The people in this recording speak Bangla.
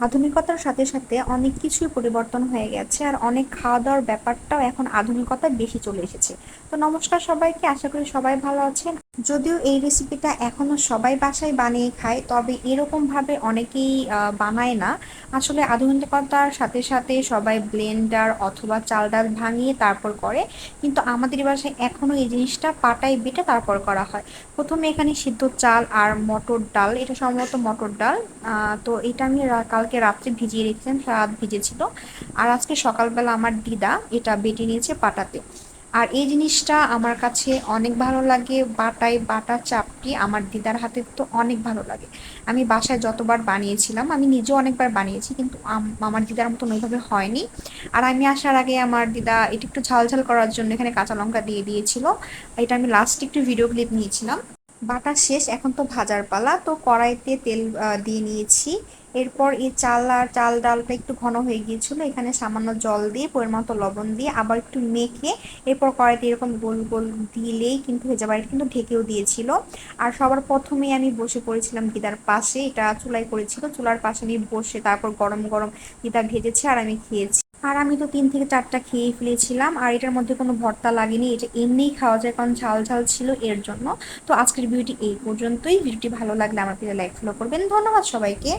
আধুনিকতার সাথে সাথে অনেক কিছুই পরিবর্তন হয়ে গেছে আর অনেক খাওয়া দাওয়ার ব্যাপারটাও এখন আধুনিকতায় বেশি চলে এসেছে। তো নমস্কার সবাইকে, আশা করি সবাই ভালো আছেন। যদিও এই রেসিপিটা এখনও সবাই বাসায় বানিয়ে খায়, তবে এরকম ভাবে অনেকেই বানায় না। আসলে আধুনিকতার সাথে সাথে সবাই ব্লেন্ডার অথবা চাল ডাল ভাঙিয়ে তারপর করে। কিন্তু আমাদের বাসায় এখনও এই জিনিসটা পাটায় বেটে তারপর করা হয়। প্রথমে এখানে সিদ্ধ চাল আর মটর ডাল, এটা সম্ভবত মটর ডাল। তো এটা আমি রা- কালকে রাত্রে ভিজিয়ে রেখেছিলাম রাত ভিজেছিল। আর আজকে সকালবেলা আমার দিদা এটা বেটে নিয়েছে পাটাতে। আর এই জিনিসটা আমার কাছে অনেক ভালো লাগে, বাটায় বাটা চাপটি আমার দিদার হাতে তো অনেক ভালো লাগে। আমি বাসায় যতবার বানিয়েছিলাম, আমি নিজেও অনেকবার বানিয়েছি, কিন্তু আম- আমার দিদার মতন ওইভাবে হয়নি। আর আমি আসার আগে আমার দিদা এটা একটু ঝাল ঝাল করার জন্য এখানে কাঁচা লঙ্কা দিয়ে দিয়েছিল। এটা আমি লাস্ট একটু ভিডিও ক্লিপ নিয়েছিলাম। বাটা শেষ, এখন তো ভাজার পালা। তো কড়াইতে তেল দিয়ে নিয়েছি। এরপর এই চাল আর চাল ডালটা একটু ঘন হয়ে গিয়েছিল। এখানে সামান্য জল দিয়ে, পরিমাণ মতো লবণ দিয়ে আবার একটু মেখে, এরপর কড়াইতে এরকম গোল গোল দিলেই কিন্তু হয়ে যাবে। কিন্তু ঢেকেও দিয়েছিল। আর সবার প্রথমেই আমি বসে পড়েছিলাম গিদার পাশে। এটা চুলাই করেছিল। চুলার পাশে আমি বসে তারপর গরম গরম দিদা ভেজেছে আর আমি খেয়েছি। আর আমি তো তিন থেকে চারটা খেয়ে ফেলেছিলাম, আর এটার মধ্যে কোনো ভর্তা লাগেনি, এটা এমনিই খাওয়া যায়, কারণ ঝাল ঝাল ছিল এর জন্য। তো আজকের ভিডিওটি এই পর্যন্তই, ভিডিওটি ভালো লাগলে আমার পেজে লাইক ফলো করবেন। ধন্যবাদ সবাইকে।